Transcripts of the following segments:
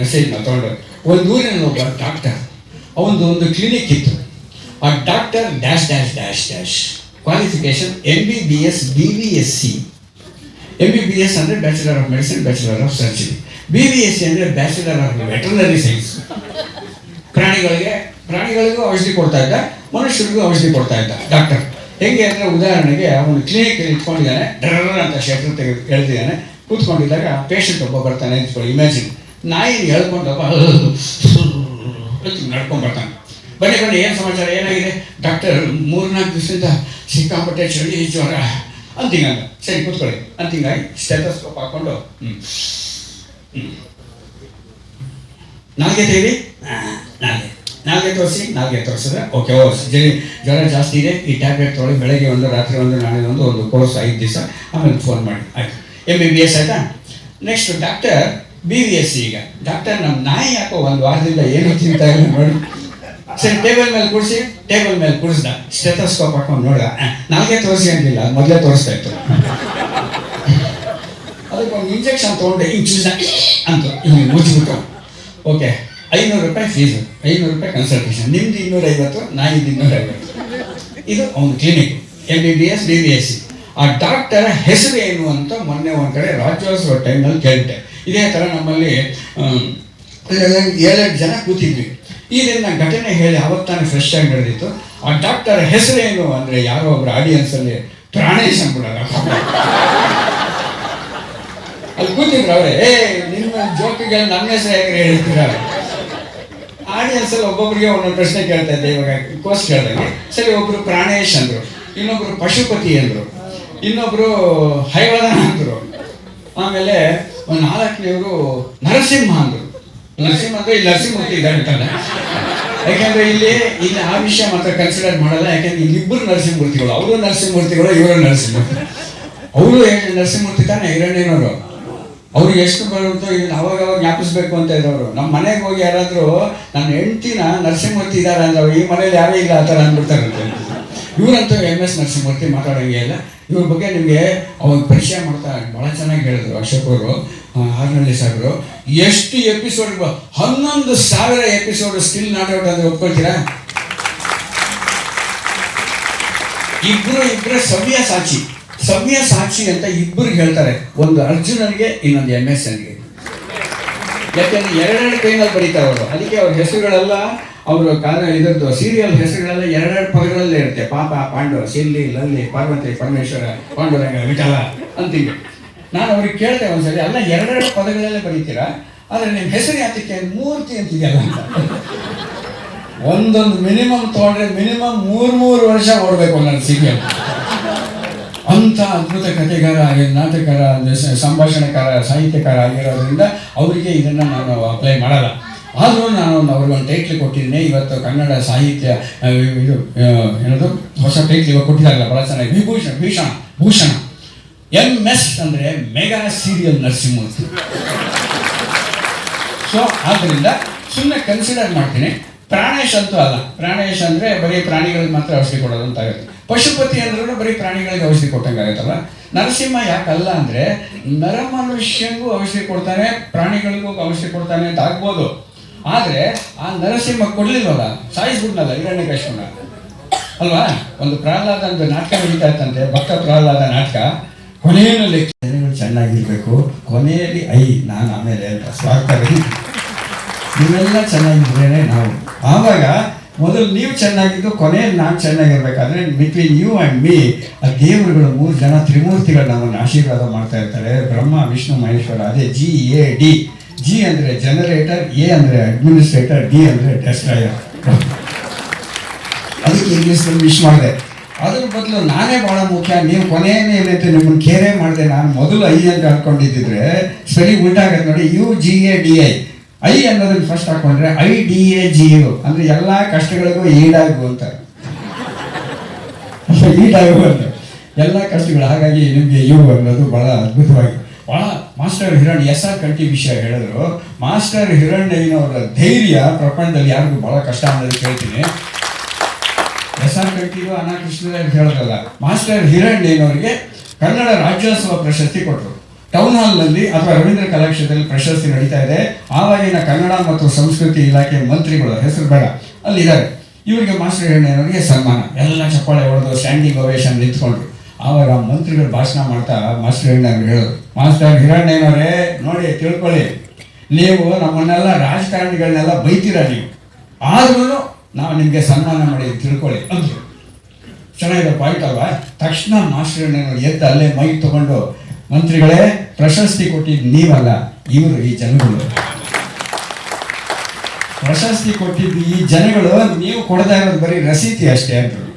Message ತಗೊಂಡು. ಒಂದು ಊರಿನ ಒಬ್ಬ ಡಾಕ್ಟರ್ ಅವನದು ಒಂದು ಕ್ಲಿನಿಕ್ ಇತ್ತು. ಆ doctor dash dash dash dash qualification M B B S B V S C M B B S ಅಂದರೆ bachelor of medicine bachelor of surgery B V S C ಅಂದರೆ ಬ್ಯಾಚುಲರ್ ಆಫ್ ವೆಟರ್ನರಿ ಸೈನ್ಸ್ ಪ್ರಾಣಿಗಳಿಗೆ, ಪ್ರಾಣಿಗಳಿಗೂ ಔಷಧಿ ಕೊಡ್ತಾ ಇದ್ದ, ಮನುಷ್ಯರಿಗೂ ಔಷಧಿ ಕೊಡ್ತಾ ಇದ್ದ ಡಾಕ್ಟರ್ ಹೆಂಗೆ ಅಂದರೆ ಉದಾಹರಣೆಗೆ ಅವನು ಕ್ಲಿನಿಕ್ ಇಟ್ಕೊಂಡಿದ್ದಾನೆ ಡ್ರರ್ ಅಂತ ಶೆಟ್ರ್ ತೆಗೆದು ಹೇಳ್ತಿದ್ದಾನೆ ಕೂತ್ಕೊಂಡಿದ್ದಾಗ ಪೇಷಂಟ್ ಒಬ್ಬ ಬರ್ತಾನೆ ಅಂತ ಇಮ್ಯಾಜಿನ್ ನಾಯಿ ಹೇಳ್ಕೊಂಡಪ್ಪ. ನಡ್ಕೊಂಡು ಬರ್ತಾನೆ. ಬನ್ನಿ ಬನ್ನಿ, ಏನು ಸಮಾಚಾರ? ಏನಾಗಿದೆ? ಡಾಕ್ಟರ್ ಮೂರ್ನಾಲ್ಕು ದಿವಸದಿಂದ ಸಿಕ್ಕಾಪಟ್ಟೆ ಚಳಿ, ಜ್ವರ. ಅಂತಿಂಗಂಗ ಸರಿ, ಕೂತ್ಕೊಳ್ಳಿ. ಅಂತಿಂಗಾಗಿ ಸ್ಟೆಥೋಸ್ಕೋಪ್ ಹಾಕ್ಕೊಂಡು ಹ್ಞೂ ಹ್ಞೂ ನಾಲ್ಗೆ ನಾಲ್ಗೆ. ತೋರಿಸಿ, ನಾಲ್ಗೆ ತೋರಿಸಿದ್ರೆ ಓಕೆ, ಓ ಜರಿ, ಜ್ವರ ಜಾಸ್ತಿ ಇದೆ. ಈ ಟ್ಯಾಬ್ಲೆಟ್ ತೊಗೊಳ್ಳಿ. ಬೆಳಗ್ಗೆ ಒಂದು, ರಾತ್ರಿ ಒಂದು, ನಾಳೆ ಒಂದು ಒಂದು ಕೋರ್ಸ್ ಐದು ದಿವಸ. ಆಮೇಲೆ ಫೋನ್ ಮಾಡಿ. ಆಯಿತು. ಎಂ ಬಿ ಬಿ ಎಸ್ ಆಯಿತಾ? Next doctor B V S ಈಗ. ಡಾಕ್ಟರ್ ನಮ್ಮ ನಾಯಿ ಯಾಕೋ ಒಂದು ವಾರದಿಂದ ಏನು ಚಿಂತೆ ಇಲ್ಲ ನೋಡಿ. ಸರಿ ಟೇಬಲ್ ಮೇಲೆ ಕೂರಿಸಿ ಟೇಬಲ್ ಮೇಲೆ ಕೂರಿಸ್ದ. ಸ್ಟೆಥೋಸ್ಕೋಪ್ ಹಾಕೊಂಡು ನೋಡ್ದ ನನಗೆ ತೋರಿಸಿ ಅದು ಮೊದಲೇ ತೋರಿಸ್ತಾ ಇತ್ತು. ಅದಕ್ಕೆ ಒಂದು ಇಂಜೆಕ್ಷನ್ ತೊಗೊಂಡೆ ಇಂಜೆಕ್ಷನ್ ಅಂತ. ಹಿಂಗೆ ಮುಚ್ಚಿಬಿಟ್ಟು ಓಕೆ ಐನೂರು ರೂಪಾಯಿ ಫೀಸು ಐನೂರು ರೂಪಾಯಿ ಕನ್ಸಲ್ಟೇಷನ್ ನಿಮ್ದು ಇನ್ನೂರೈವತ್ತು ಇನ್ನೂರ ಇನ್ನೂರೈವತ್ತು. ಇದು ಒಂದು clinic M B B S B B S C ಆ ಡಾಕ್ಟರ ಹೆಸರು ಏನು ಅಂತ ಮೊನ್ನೆ ಒಂದು ಕಡೆ ರಾಜ್ಯೋತ್ಸವ ಟೈಮಲ್ಲಿ ಕೇಳಿದೆ. ಇದೇ ಥರ ನಮ್ಮಲ್ಲಿ ಏಳೆಂಟು ಜನ ಕೂತಿದ್ವಿ. ಈ ದಿನ ಘಟನೆ ಹೇಳಿ ಅವತ್ತಾನೆ ಫ್ರೆಶ್ ಆಗಿ ನಡೆದಿತ್ತು. ಆ ಡಾಕ್ಟರ್ ಹೆಸರೇನು ಅಂದರೆ ಯಾರೋ ಒಬ್ಬರು ಆಡಿಯನ್ಸಲ್ಲಿ ಪ್ರಾಣೇಶ್ ಅಂದ್ಬಿಡಲ್ಲ ಅಲ್ಲಿ ಕೂತಿದ್ರು ಅವರೇ, ಏ, ನಿಮ್ಮ ಜೋಕಿಗೆ ನನ್ನ ಹೆಸರು ಹೇಗೆ ಹೇಳ್ತೀರಾ? ಆಡಿಯನ್ಸ್ ಅಲ್ಲಿ ಒಬ್ಬೊಬ್ಬರಿಗೆ ಒಂದೊಂದು ಪ್ರಶ್ನೆ ಕೇಳ್ತಾ ಇದ್ದೆ ಇವಾಗ ಕೋರ್ಸ್ ಕೇಳ್ದಂಗೆ. ಸರಿ, ಒಬ್ರು ಪ್ರಾಣೇಶ್ ಅಂದ್ರು, ಇನ್ನೊಬ್ರು ಪಶುಪತಿ ಅಂದ್ರು, ಇನ್ನೊಬ್ರು ಹೈವದನ ಅಂದ್ರು. ಆಮೇಲೆ ಒಂದು ನಾಲ್ಕನೇವರು ನರಸಿಂಹ ಅಂದ್ರು. ನರಸಿಂಹ ಅಂದ್ರೆ ಇಲ್ಲಿ ನರಸಿಂಹಮೂರ್ತಿ ಅಂತಾನೆ ಯಾಕೆಂದ್ರೆ ಇಲ್ಲಿ ಇಲ್ಲಿ ಆ ವಿಷಯ ಮಾತ್ರ ಕನ್ಸಿಡರ್ ಮಾಡಲ್ಲ, ಯಾಕೆಂದ್ರೆ ಇಲ್ಲಿ ಇಬ್ಬರು ನರಸಿಂಹಮೂರ್ತಿಗಳು. ಅವರು ನರಸಿಂಹಮೂರ್ತಿಗಳು, ಇವರು ನರಸಿಂಹಮೂರ್ತಿ. ಅವರು ನರಸಿಂಹಮೂರ್ತಿ ತಾನೇ, ಹಿರಣ್ಯನವರು. ಅವ್ರಿಗೆ ಎಷ್ಟು ಬರುತ್ತೋ ಇಲ್ಲಿ ಅವಾಗ ಅವಾಗ ಜ್ಞಾಪಿಸ್ಬೇಕು ಅಂತ ಇದ್ದವರು. ನಮ್ಮ ಮನೆಗೆ ಹೋಗಿ ಯಾರಾದರೂ, ನನ್ನ ಹೆಂಡ್ತಿನ ನರಸಿಂಹಮೂರ್ತಿ ಇದ್ದಾರೆ? ಅಂದ್ರೆ ಈ ಮನೇಲಿ ಯಾರೇ ಇಲ್ಲ, ಆ ಥರ ಅಂದ್ಬಿಡ್ತಾರಂತೆ ಇವರಂತೂ ಎಂ ಎಸ್ ನರಸಿಂಹಮೂರ್ತಿ ಮಾತಾಡೋಂಗೆ ಇಲ್ಲ. ಇವ್ರ ಬಗ್ಗೆ ನಿಮಗೆ ಅವನ ಪರಿಚಯ ಮಾಡ್ತಾ ಭಾಳ ಚೆನ್ನಾಗಿ ಹೇಳಿದ್ರು ಅಶೋಕ್ ಅವರು ಹಾರ್ನಳ್ಳಿ ಸಾಗರು ಎಷ್ಟು ಎಪಿಸೋಡ್ ಹನ್ನೊಂದು ಸಾವಿರ ಎಪಿಸೋಡ್ ಸ್ಕಿಲ್ ನಾಟ್ ಔಟ್ ಅಂದ್ರೆ ಒಪ್ಕೊಳ್ತೀರಾ? ಇಬ್ರು ಇಬ್ಬರೇ ಸವ್ಯ ಸಾಕ್ಷಿ ಸವ್ಯ ಸಾಕ್ಷಿ ಅಂತ ಇಬ್ಬರು ಹೇಳ್ತಾರೆ. ಒಂದು ಅರ್ಜುನನಿಗೆ, ಇನ್ನೊಂದು ಎಂ ಎಸ್ ಎನ್ಗೆ ಯಾಕೆಂದ್ರೆ ಎರಡೆರಡು ಕೈನಲ್ಲಿ ಬರೀತಾರೆ ಅವರು. ಅದಕ್ಕೆ ಅವ್ರ ಹೆಸರುಗಳೆಲ್ಲ ಅವರು ಕಾಲ ಇದರದ್ದು ಸೀರಿಯಲ್ ಹೆಸರುಗಳೆಲ್ಲ ಎರಡೆರಡು ಪದಗಳಲ್ಲೇ ಇರುತ್ತೆ. ಪಾಪ ಪಾಂಡವ ಸಿಲ್ಲಿ ಲಲ್ಲಿ, ಪಾರ್ವತಿ, ಪರಮೇಶ್ವರ, ಪಾಂಡುರಂಗ, ವಿಠಲ ಅಂತೀವಿ ನಾನು ಅವ್ರಿಗೆ ಕೇಳ್ತೆ ಒಂದ್ಸರಿ, ಅಲ್ಲ, ಎರಡೆರಡು ಪದಗಳಲ್ಲೇ ಬರೀತೀರಾ? ಆದರೆ ನಿಮ್ಮ ಹೆಸರು ಯಾತಕ್ಕೆ? ಮೂರ್ತಿ ಅಂತಿದೆಯಲ್ಲ ಅಂತ. ಒಂದೊಂದು ಮಿನಿಮಮ್ ತೊಗೊಂಡ್ರೆ ಮಿನಿಮಮ್ ಮೂರು ಮೂರು ವರ್ಷ ಓಡಬೇಕು ನನ್ನ ಸೀರಿಯಲ್ ಅಂತ ಅದ್ಭುತ ಕಥೆಗಾರ ಆಗಿ- ನಾಟಕಕಾರ ಸಂಭಾಷಣೆಕಾರ, ಸಾಹಿತ್ಯಕಾರ ಆಗಿರೋದ್ರಿಂದ ಅವರಿಗೆ ಇದನ್ನ ನಾನು ಅಪ್ಲೈ ಮಾಡಲ್ಲ. ಆದರೂ ನಾನು ಅವ್ರಿಗೊಂದು ಟೈಟ್ಲ್ ಕೊಟ್ಟಿದ್ದೀನಿ. ಇವತ್ತು ಕನ್ನಡ ಸಾಹಿತ್ಯ ಇದು ಏನದು? ಹೊಸ ಟೈಟ್ಲ್ ಇವಾಗ ಕೊಟ್ಟಿದ್ದಾರಲ್ಲ ಭಾಳ ಚೆನ್ನಾಗಿ. ವಿಭೂಷಣ, ಭೀಷಣ, ಭೂಷಣ. ಎಂ ಎಸ್ ಅಂದರೆ ಮೆಗಾ ಸೀರಿಯಲ್ ನರಸಿಂಹಮೂರ್ತಿ. ಸೊ ಆದ್ದರಿಂದ ಸುಮ್ಮನೆ ಕನ್ಸಿಡರ್ ಮಾಡ್ತೀನಿ. ಪ್ರಾಣೇಶ್ ಅಂತೂ ಅಲ್ಲ. ಪ್ರಾಣೇಶ್ ಅಂದರೆ ಬರೀ ಪ್ರಾಣಿಗಳಿಗೆ ಮಾತ್ರ ಔಷಧಿ ಕೊಡೋದು ಅಂತ ಆಗುತ್ತೆ. ಪಶುಪತಿ ಅಂದ್ರೂ ಬರೀ ಪ್ರಾಣಿಗಳಿಗೆ ಔಷಧಿ ಕೊಟ್ಟಂಗೆ ಆಗುತ್ತಲ್ಲ ನರಸಿಂಹ ಯಾಕಲ್ಲ ಅಂದರೆ ನರ ಮನುಷ್ಯನಿಗೂ ಔಷಧಿ ಕೊಡ್ತಾನೆ, ಪ್ರಾಣಿಗಳಿಗೂ ಔಷಧಿ ಕೊಡ್ತಾನೆ ಅಂತ ಆಗ್ಬೋದು. ಆದ್ರೆ ಆ ನರಸಿಂಹ ಕೊಡ್ಲಿಲ್ವಲ್ಲ ಸಾಯಿಸ್ಬಿಟ್ನಲ್ಲ ಕೃಷ್ಣ ಅಲ್ವಾ? ಒಂದು ಪ್ರಹ್ಲಾದ ಒಂದು ನಾಟಕ ನಡೀತಾ ಇತ್ತಂತೆ, ಭಕ್ತ ಪ್ರಹ್ಲಾದ ನಾಟಕ. ಕೊನೆಯಲ್ಲಿ ಜನಗಳು ಚೆನ್ನಾಗಿರ್ಬೇಕು, ಕೊನೆಯಲ್ಲಿ ಐ, ನಾನು ಆಮೇಲೆ ಅಂತ ಸ್ವಾರ್ಥ ನೀವೆಲ್ಲ ಚೆನ್ನಾಗಿದ್ರೇನೆ ನಾವು. ಆವಾಗ ಮೊದಲು ನೀವು ಚೆನ್ನಾಗಿದ್ದು, ಕೊನೆಯಲ್ಲಿ ನಾನು ಚೆನ್ನಾಗಿರ್ಬೇಕಾದ್ರೆ ಬಿಟ್ವೀನ್ ಯು ಆ್ಯಂಡ್ ಮೀ ಆ ದೇವರುಗಳು ಮೂರು ಜನ ತ್ರಿಮೂರ್ತಿಗಳು ನಮ್ಮನ್ನು ಆಶೀರ್ವಾದ ಮಾಡ್ತಾ ಇರ್ತಾರೆ. ಬ್ರಹ್ಮ, ವಿಷ್ಣು, ಮಹೇಶ್ವರ, ಅದೇ ಜಿ ಎ ಡಿ ಜಿ ಅಂದರೆ ಜನರೇಟರ್ ಎ ಅಂದರೆ ಅಡ್ಮಿನಿಸ್ಟ್ರೇಟರ್ ಡಿ ಅಂದರೆ ಡೆಸ್ಟ್ರಾಯರ್ ಅದಕ್ಕೆ ಇಂಗ್ಲೀಷಲ್ಲಿ ವಿಶ್ ಮಾಡಿದೆ. ಅದ್ರ ಬದಲು ನಾನೇ ಬಹಳ ಮುಖ್ಯ. ನೀವು ಕೊನೆಯೇ ಏನೈತೆ ನಿಮ್ಮನ್ನು ಕೇರೆ ಮಾಡಿದೆ. ನಾನು ಮೊದಲು ಐ ಅಂತ ಹಾಕೊಂಡಿದ್ದಿದ್ರೆ ಸರಿ ಉಲ್ಟಾಗತ್ತೆ ನೋಡಿ U G A D I I ಅನ್ನೋದನ್ನ ಫಸ್ಟ್ ಹಾಕೊಂಡ್ರೆ I D A G U ಅಂದ್ರೆ ಎಲ್ಲಾ ಕಷ್ಟಗಳಿಗೂ ಈಡಾಗು ಅಂತ. ಈಡಾಗು ಅಂತ. ಎಲ್ಲ ಕಷ್ಟಗಳು. ಹಾಗಾಗಿ ನಿಮಗೆ ಯು ಅನ್ನೋದು ಬಹಳ ಅದ್ಭುತವಾಗಿ, ಬಹಳ master Hiran S R Kanthi ವಿಷಯ ಹೇಳಿದ್ರು. ಮಾಸ್ಟರ್ ಹಿರಣ್ಣಯ್ಯನವರ ಧೈರ್ಯ ಪ್ರಪಂಚದಲ್ಲಿ ಯಾರಿಗೂ ಬಹಳ ಕಷ್ಟ ಅನ್ನೋದು ಕೇಳ್ತೀನಿ. ಎಸ್ ಆರ್ ಕಂಠಿಗೂ ಅನಾಕೃಷ್ಣ ಹೇಳಿದ್ರಲ್ಲ ಮಾಸ್ಟರ್ ಹಿರಣ್ಣಯ್ಯನವರಿಗೆ ಕನ್ನಡ ರಾಜ್ಯೋತ್ಸವ ಪ್ರಶಸ್ತಿ ಕೊಟ್ಟರು ಟೌನ್ ಹಾಲ್ನಲ್ಲಿ ಅಥವಾ ರವೀಂದ್ರ ಕಲಾಕ್ಷೇತ್ರದಲ್ಲಿ ಪ್ರಶಸ್ತಿ ನಡೀತಾ ಇದೆ. ಆವಾಗಿನ ಕನ್ನಡ ಮತ್ತು ಸಂಸ್ಕೃತಿ ಇಲಾಖೆ ಮಂತ್ರಿಗಳು, ಹೆಸರು ಬೇಡ ಅಲ್ಲಿದ್ದಾರೆ ಇವರಿಗೆ ಮಾಸ್ಟರ್ ಹಿರಣ್ಣಯ್ಯನವರಿಗೆ ಸನ್ಮಾನ. ಎಲ್ಲ ಚಪ್ಪಾಳೆ ಹೊಡೆದು ಸ್ಟ್ಯಾಂಡಿಂಗ್ ಅವೇಶನ್ ನಿಂತ್ಕೊಂಡ್ರು. ಆವಾಗ ಮಂತ್ರಿಗಳು ಭಾಷಣ ಮಾಡ್ತಾ ಮಾಸ್ಟರ್ ಹಿರಣ್ಣಯ್ಯನವ್ರು ಹೇಳೋದು ಮಾಸ್ಟರ್ ಹಿರಣ್ಣಯ್ಯನವರೇ, ನೋಡಿ, ತಿಳ್ಕೊಳ್ಳಿ. ನೀವು ನಮ್ಮನ್ನೆಲ್ಲ ರಾಜಕಾರಣಿಗಳನ್ನೆಲ್ಲ ಬೈತೀರ ನೀವು. ಆದ್ರೂ ನಾವು ನಿಮಗೆ ಸನ್ಮಾನ ಮಾಡಿ ತಿಳ್ಕೊಳ್ಳಿ. ಅಂದರು. ಚೆನ್ನಾಗಿದೆ ಪಾಯಿಂಟ್ ಅಲ್ವಾ? ತಕ್ಷಣ ಮಾಸ್ಟರ್ ಎದ್ದು ಅಲ್ಲೇ ಮೈ ತಗೊಂಡು, ಮಂತ್ರಿಗಳೇ, ಪ್ರಶಸ್ತಿ ಕೊಟ್ಟಿದ್ದು ನೀವಲ್ಲ, ಇವರು ಈ ಜನಗಳು. ಪ್ರಶಸ್ತಿ ಕೊಟ್ಟಿದ್ದು ಈ ಜನಗಳು, ನೀವು ಕೊಡದ ಇರೋದು ಬರೀ ರಸೀತಿ ಅಷ್ಟೇ ಅಂದ್ರು.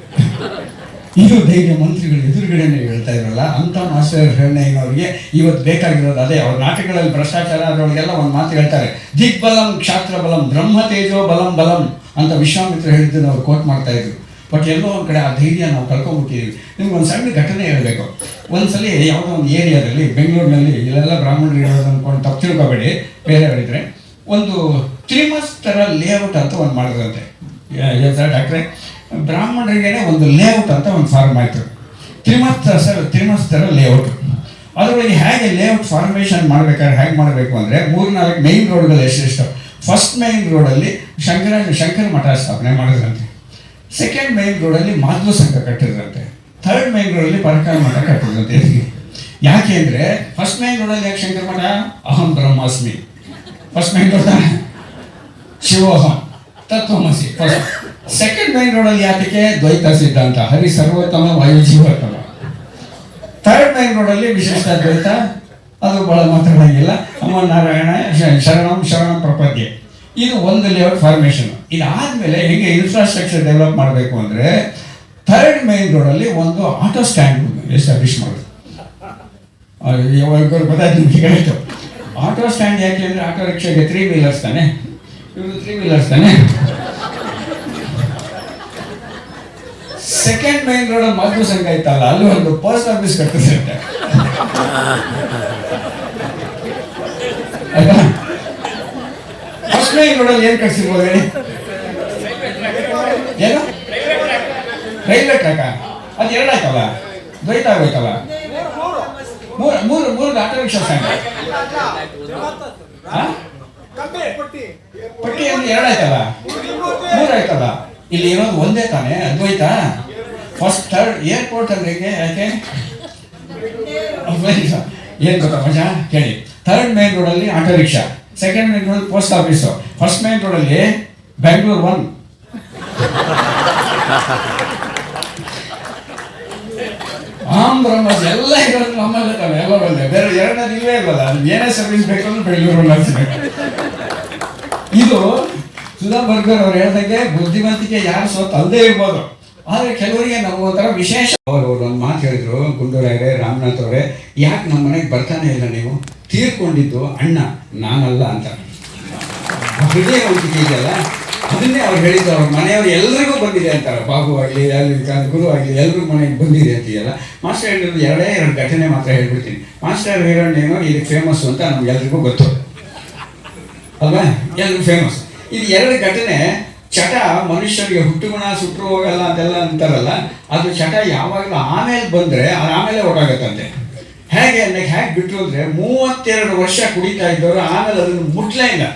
ಇದು ಧೈರ್ಯ ಮಂತ್ರಿಗಳು ಎದುರುಗಡೆನೇ ಹೇಳ್ತಾ ಇರಲ್ಲ ಅಂತ ಮಾಸ್ಟರ್ ಅವರಿಗೆ ಇವತ್ತು ಬೇಕಾಗಿರೋದು ಅದೇ, ಅವ್ರ ನಾಟಕಗಳಲ್ಲಿ ಭ್ರಷ್ಟಾಚಾರ ಅದರೊಳಗೆಲ್ಲ ಒಂದು ಮಾತು ಹೇಳ್ತಾರೆ, ದಿಗ್ಬಲಂ ಕ್ಷಾತ್ರ ಬಲಂ ಬ್ರಹ್ಮ ತೇಜೋ ಬಲಂ ಬಲಂ ಅಂತ ವಿಶ್ವಾಮಿತ್ರ ಹೇಳಿದ್ದನ್ನು ಅವ್ರು ಕೋಟ್ ಮಾಡ್ತಾ ಇದ್ರು. ಬಟ್ ಎಲ್ಲೋ ಒಂದು ಕಡೆ ಆ ಧೈರ್ಯ ನಾವು ಕಳ್ಕೊಂಡ್ಬಿಟ್ಟಿದ್ದೀವಿ ನಿಮ್ಗೆ ಒಂದು ಸಣ್ಣ ಘಟನೆ ಹೇಳಬೇಕು. ಒಂದ್ಸಲ ಯಾವುದೋ ಒಂದು ಏರಿಯಾದಲ್ಲಿ, ಬೆಂಗಳೂರಿನಲ್ಲಿ ಇಲ್ಲೆಲ್ಲ ಬ್ರಾಹ್ಮಣರು ಇರೋದು ಅಂದ್ಕೊಂಡು ತಪ್ಪು ತಿಳ್ಕೊಬೇಡಿ, ಬೇರೆಯವರಿದ್ರೆ. ಒಂದು ತ್ರಿಮಸ್ತರ ಲೇಔಟ್ ಅಂತ ಒಂದು ಮಾಡಿದ್ರಂತೆ. ಡಾಕ್ಟ್ರೆ? ಬ್ರಾಹ್ಮಣರಿಗೇನೆ ಒಂದು ಲೇಔಟ್ ಅಂತ ಒಂದು ಫಾರ್ಮ್ ಆಯಿತು. ಸರ್ ತ್ರಿಮಸ್ತರ ಲೇಔಟ್ ಅದರೊಳಗೆ ಹೇಗೆ ಲೇಔಟ್ ಫಾರ್ಮೇಷನ್ ಮಾಡ್ಬೇಕಾದ್ರೆ, ಹೇಗೆ ಮಾಡಬೇಕು ಅಂದರೆ, ಮೂರ್ನಾಲ್ಕು ಮೈನ್ ರೋಡ್ಗಳು ಎಷ್ಟೆಷ್ಟು? ಫಸ್ಟ್ ಮೈನ್ ರೋಡಲ್ಲಿ ಶಂಕರ ಶಂಕರ ಮಠ ಸ್ಥಾಪನೆ ಮಾಡಿದ್ರಂತೆ. ಸೆಕೆಂಡ್ ಮೈನ್ ರೋಡಲ್ಲಿ ಮಾಧ್ವ ಸಂಘ ಕಟ್ಟಿದ್ರಂತೆ. ಥರ್ಡ್ ಮೈನ್ ರೋಡಲ್ಲಿ ಪರಕಾಲ ಮಠ ಕಟ್ಟಿದ್ರಂತೆ. ಯಾಕೆ ಅಂದರೆ ಫಸ್ಟ್ ಮೈನ್ ರೋಡಲ್ಲಿ ಯಾಕೆ ಶಂಕರ ಮಠ? ಅಹಂ ಬ್ರಹ್ಮಾಸ್ಮಿ. ಫಸ್ಟ್ ಮೈನ್ ರೋಡ್ ಶಿವೋಹಂ. ತತ್ವಮಸಿ. ಫಸ್ಟ್ ಸೆಕೆಂಡ್ ಮೈನ್ ರೋಡಲ್ಲಿ ಯಾತಕ್ಕೆ ದ್ವೈತ ಸಿದ್ಧಾಂತ ಹರಿ ಸರ್ವೋತ್ತಮ, ವಾಯು ಜೀವೋತ್ತಮ. ಥರ್ಡ್ ಮೈನ್ ರೋಡಲ್ಲಿ ವಿಶಿಷ್ಟ ದ್ವೈತ. ಅದು ಬಹಳ ಮಾತಾಡಂಗಿಲ್ಲ ಅಮ್ಮ ನಾರಾಯಣ ಶರಣಂ ಶರಣಂ ಪ್ರಪದ್ಯ. ಇದು ಒಂದು ಲೇಔಟ್ ಫಾರ್ಮೇಷನ್ ಇದಾದ್ಮೇಲೆ ಹೇಗೆ ಇನ್ಫ್ರಾಸ್ಟ್ರಕ್ಚರ್ ಡೆವಲಪ್ ಮಾಡಬೇಕು ಅಂದರೆ ಥರ್ಡ್ ಮೈನ್ ರೋಡಲ್ಲಿ ಒಂದು ಆಟೋ ಸ್ಟ್ಯಾಂಡ್ ಎಸ್ಟಾಬ್ಲಿಷ್ ಮಾಡೋದು. ಗೊತ್ತಾಯ್ತು ನಿಮಗೆ ಆಟೋ ಸ್ಟ್ಯಾಂಡ್ ಯಾಕೆ ಅಂದರೆ ಆಟೋ ರಿಕ್ಷಾಗೆ ತ್ರೀ ವೀಲರ್ಸ್ ತಾನೆ? ಇವರು ತ್ರೀ ವೀಲರ್ಸ್ ತಾನೆ? ಸೆಕೆಂಡ್ ಮೈನ್ ರೋಡ್ ಮಾತು ಸಂಘ ಇತ್ತಲ್ಲ ಅಲ್ಲಿ ಒಂದು ಪೋಸ್ಟ್ ಆಫೀಸ್ ಕಟ್ಟಿಸಿರುತ್ತೆ ಫಸ್ಟ್ ಮೈನ್ ರೋಡಲ್ಲಿ ಏನು ಕಟ್ಸಿರ್ಬೋದು ಹೇಳಿ ಏನು? ರೈಲ್ವೆ ಟ್ರ್ಯಾಕ ಅದು ಎರಡಾಯ್ತಲ್ಲ? ದ್ವೈತ ಆಗೋಯ್ತಲ್ಲ? ಮೂರು ಮೂರು ಮೂರು ಆಟೋ ರಿಕ್ಷಾ ಸಂಘ ಪಟ್ಟಿ. ಅಂದ್ರೆ ಎರಡಾಯ್ತಲ್ಲ? ಮೂರಾಯ್ತಲ್ಲ? ಇಲ್ಲಿ ಇರೋದು ಒಂದೇ ತಾನೇ ಅದ್ವೈತ ಫಸ್ಟ್ ಥರ್ಡ್ ಏರ್ಪೋರ್ಟ್ ಅಂದ್ರೆ ಯಾಕೆ? ಏನು ಗೊತ್ತಾ ಮಜಾ? ಕೇಳಿ. ಥರ್ಡ್ ಮೈನ್ ರೋಡಲ್ಲಿ auto rickshaw second main road post office first main ರೋಡಲ್ಲಿ ಬ್ಯಾಂಗ್ಳೂರ್ ಒನ್ ಆಮ್ ಬ್ರಹ್ಮಸ್ ಎಲ್ಲ ಇರೋದು ನಮ್ಮಲ್ಲೇ ತಾನೆ ಎಲ್ಲ ಬಂದೆ ಬೇರೆ ಎರಡನೇದು ಇಲ್ಲೇ ಇರೋಲ್ಲ ಏನೇ ಸರ್ವಿಸ್ ಬೇಕಂದ್ರೆ ಬೆಂಗಳೂರು ಮಾಡ್ತೀನಿ ಇದು ಸುಧಾ ಬರ್ಗರ್ ಅವ್ರು ಹೇಳ್ದಂಗೆ ಬುದ್ಧಿವಂತಿಕೆ ಯಾರು ಸೋತ್ ಅಲ್ಲದೆ ಇರ್ಬೋದು. ಆದರೆ ಕೆಲವರಿಗೆ ನಾವು ಒಂಥರ ವಿಶೇಷ ಅವರು ಒಂದು ಮಾತು ಹೇಳಿದ್ರು ಗುಂಡೂರಾಯರೇ ರಾಮನಾಥ್ ಅವರೇ, ಯಾಕೆ ನಮ್ಮ ಮನೆಗೆ ಬರ್ತಾನೆ ಇಲ್ಲ ನೀವು? ತೀರ್ಕೊಂಡಿದ್ದು ಅಣ್ಣ, ನಾನಲ್ಲ ಅಂತ. ಹೃದಯ ಹೃದಯವಂತಿಕೆ ಇದೆಯಲ್ಲ? ಅದನ್ನೇ ಅವ್ರು ಹೇಳಿದ್ದು, ಅವ್ರ ಮನೆಯವ್ರು ಎಲ್ಲರಿಗೂ ಬಂದಿದೆ ಅಂತಾರೆ. ಬಾಬು ಆಗಲಿ, ಅಲ್ಲಿ ಗುರು ಆಗಲಿ ಎಲ್ರಿಗೂ ಮನೆಗೆ ಬಂದಿದೆ ಅಂತೀಯಲ್ಲ? ಮಾಸ್ಟರ್ ಹೇಳಿದ್ರು ಎರಡೇ ಎರಡು ಘಟನೆ ಮಾತ್ರ ಹೇಳ್ಬಿಡ್ತೀನಿ. ಮಾಸ್ಟರ್ ಹಿರಣ್ಯನು ಇದು ಫೇಮಸ್ ಅಂತ ನಮ್ಗೆಲ್ರಿಗೂ ಗೊತ್ತು. ಅಲ್ವಾ? ಎಲ್ರಿಗೂ ಫೇಮಸ್ ಇದು ಎರಡು ಘಟನೆ ಚಟ ಮನುಷ್ಯರಿಗೆ ಹುಟ್ಟುಗುಣ ಸುಟ್ಟರು ಹೋಗಲ್ಲ ಅಂತೆಲ್ಲ ಅಂತಾರಲ್ಲ, ಅದು ಚಟ ಯಾವಾಗಲೂ ಆಮೇಲೆ ಬಂದರೆ ಅದು ಆಮೇಲೆ ಹೊರಟಾಗತ್ತಂತೆ ಹೇಗೆ ಅನ್ನಕ್ಕೆ ಹೇಗೆ ಬಿಟ್ಟರು ಅಂದರೆ, ಮೂವತ್ತೆರಡು ವರ್ಷ ಕುಡಿತಾ ಇದ್ದವರು ಆಮೇಲೆ ಅದನ್ನು ಮುಟ್ಲೇ ಇಲ್ಲ.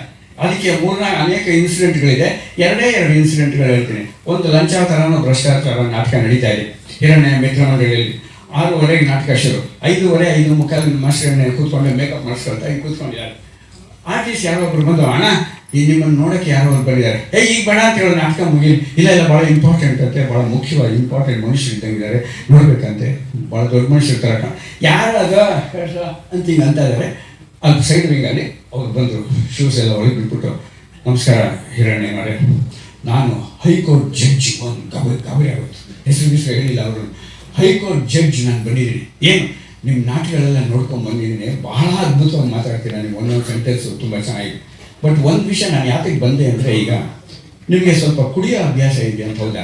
ಅದಕ್ಕೆ ಮೂರ್ನಾಲ್ಕು ಅನೇಕ ಇನ್ಸಿಡೆಂಟ್ಗಳಿದೆ. ಎರಡೇ ಎರಡು ಇನ್ಸಿಡೆಂಟ್ಗಳು ಹೇಳ್ತೀನಿ. ಒಂದು ಲಂಚ ಲಂಚಾವತಾರನೋ ಭ್ರಷ್ಟಾಚಾರ ನಾಟಕ ನಡೀತಾ ಇದೆ. ಹಿರಣ್ಯ ಮಿತ್ರಮಂಡಳಿಯಲ್ಲಿ ಆರೂವರೆಗೆ ನಾಟಕ ಶುರು. ಐದೂವರೆ, ಐದು ಮುಕ್ಕಾಲು ಮಾಸ್ಟರ್ ಕೂತ್ಕೊಂಡು ಮೇಕಪ್ ಮಾಡಿಸ್ಕೊಳ್ತಾ ಹಿಂಗೆ ಕೂತ್ಕೊಂಡಿದ್ದಾರೆ. ಆರ್ಟಿಸ್ಟ್ ಯಾರೊಬ್ಬರು ಬಂದು, ಅಣ್ಣ ಈ ನಿಮ್ಮನ್ನು ನೋಡೋಕ್ಕೆ ಯಾರೋ ಅವ್ರು ಬಂದಿದ್ದಾರೆ ಏ ಈಗ ಬೇಡ ಅಂತ ಹೇಳೋ ನಾಟಕ ಮುಗಿಲಿ. ಇಲ್ಲ ಇಲ್ಲ ಭಾಳ ಇಂಪಾರ್ಟೆಂಟ್ ಅಂತೆ ಭಾಳ ಮುಖ್ಯವಾದ ಇಂಪಾರ್ಟೆಂಟ್ ಮನುಷ್ಯರು ಇದ್ದಂಗಿದ್ದಾರೆ ನೋಡ್ಬೇಕಂತೆ. ಭಾಳ ದೊಡ್ಡ ಮನುಷ್ಯರು ಇರ್ತಾರೆ ಯಾರು ಅದ? ಅಂತ ಹಿಂಗೆ ಅಂತ ಇದ್ದಾರೆ. ಅಲ್ಲಿ ಸೈಡ್ ಅಲ್ಲಿ ಅವ್ರು ಬಂದರು. ಶೂಸ್ ಎಲ್ಲ ಒಳಗೆ ಬಿಟ್ಬಿಟ್ಟು ನಮಸ್ಕಾರ ಹಿರಣ್ಯನವರೇ ನಾನು ಹೈಕೋರ್ಟ್ ಜಡ್ಜ್ ಒಂದು ಗಬರಿ ಗಬರಿ ಆಗುತ್ತೆ ಹೆಸರು ಹೆಸರು ಹೇಳಿಲ್ಲ ಅವರು. ಹೈಕೋರ್ಟ್ ಜಡ್ಜ್ ನಾನು ಬಂದಿದ್ದೀನಿ. ಏನು? ನಿಮ್ಮ ನಾಟಕಗಳೆಲ್ಲ ನೋಡ್ಕೊಂಡು ಬಂದಿದ್ದೀನಿ. ಬಹಳ ಅದ್ಭುತವಾಗಿ ಮಾತಾಡ್ತೀನಿ ನೀವು. ಒಂದೊಂದು ಸೆಂಟೆನ್ಸು ತುಂಬ ಚೆನ್ನಾಗಿದೆ. ಬಟ್ ಒಂದು ವಿಷಯ ನಾನು ಯಾತಕ್ಕೆ ಬಂದೆ ಅಂದರೆ ಈಗ, ನಿಮಗೆ ಸ್ವಲ್ಪ ಕುಡಿಯೋ ಅಭ್ಯಾಸ ಇದೆ ಅಂತ ಹೌದಾ?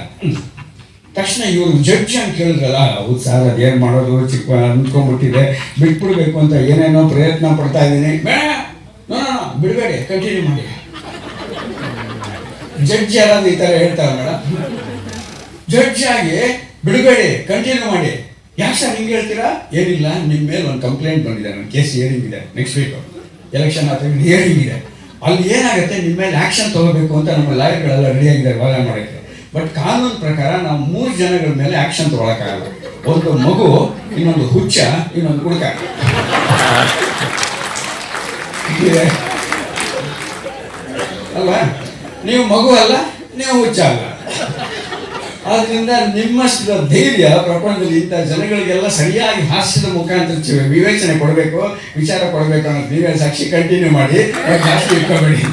ತಕ್ಷಣ ಇವರು ಜಡ್ಜ್ ಅಂತ ಕೇಳಿದ್ರಲ್ಲ, ಹೌದು ಸರ್ ಅದೇನು ಮಾಡೋದು ಚಿಕ್ಕ ಅಂದ್ಕೊಂಡ್ಬಿಟ್ಟಿದೆ, ಬಿಟ್ಬಿಡ್ಬೇಕು ಅಂತ ಏನೇನೋ ಪ್ರಯತ್ನ ಪಡ್ತಾ ಇದ್ದೀನಿ. ನೋ ಬಿಡಬೇಡಿ ಕಂಟಿನ್ಯೂ ಮಾಡಿ. ಜಡ್ಜ್ ಯಾರಾದ್ರೂ ಈ ಥರ ಹೇಳ್ತಾರೆ ಮೇಡಮ್ ಜಡ್ಜ್ ಆಗಿ ಬಿಡಬೇಡಿ ಕಂಟಿನ್ಯೂ ಮಾಡಿ. ಯಾಕೆ ಸರ್ ಹಿಂಗೆ ಹೇಳ್ತೀರಾ? ಏನಿಲ್ಲ ನಿಮ್ಮ ಮೇಲೆ ಒಂದು ಕಂಪ್ಲೇಂಟ್ ಬಂದಿದೆ ನನ್ನ ಕೇಸ್ ಹಿಯರಿಂಗ್ ಇದೆ ನೆಕ್ಸ್ಟ್ ವೀಕ್ ಎಲೆಕ್ಷನ್ ಆದ ಹಿಯರಿಂಗ್ ಇದೆ. ಅಲ್ಲಿ ಏನಾಗುತ್ತೆ? ನಿಮ್ಮ ಮೇಲೆ ಆಕ್ಷನ್ ತೊಗೋಬೇಕು ಅಂತ ನಮ್ಮ ಲಾಯರ್ಗಳೆಲ್ಲ ರೆಡಿ ಆಗಿದ್ದಾರೆ ವಾದ ಮಾಡೋಕ್ಕೆ ಬಟ್ ಕಾನೂನು ಪ್ರಕಾರ ನಾವು ಮೂರು ಜನಗಳ ಮೇಲೆ ಆಕ್ಷನ್ ತೊಗೊಳಕ್ಕಾಗಲ್ಲ. ಒಂದು ಮಗು, ಇನ್ನೊಂದು ಹುಚ್ಚ, ಇನ್ನೊಂದು ಹುಡುಕ. ಅಲ್ವಾ? ನೀವು ಮಗು ಅಲ್ಲ, ನೀವು ಹುಚ್ಚ ಅಲ್ಲ. ಆದ್ರಿಂದ ನಿಮ್ಮಷ್ಟು ಧೈರ್ಯ ಪ್ರಪಂಚದಲ್ಲಿ ಇಂಥ ಜನಗಳಿಗೆಲ್ಲ ಸರಿಯಾಗಿ ಹಾಸ್ಯದ ಮುಖಾಂತರ ವಿವೇಚನೆ ಕೊಡಬೇಕು, ವಿಚಾರ ಕೊಡಬೇಕು ಅನ್ನೋದು ನೀವೇ ಸಾಕ್ಷಿ ಕಂಟಿನ್ಯೂ ಮಾಡಿ ಜಾಸ್ತಿ ಇಟ್ಕೋಬೇಡಿ.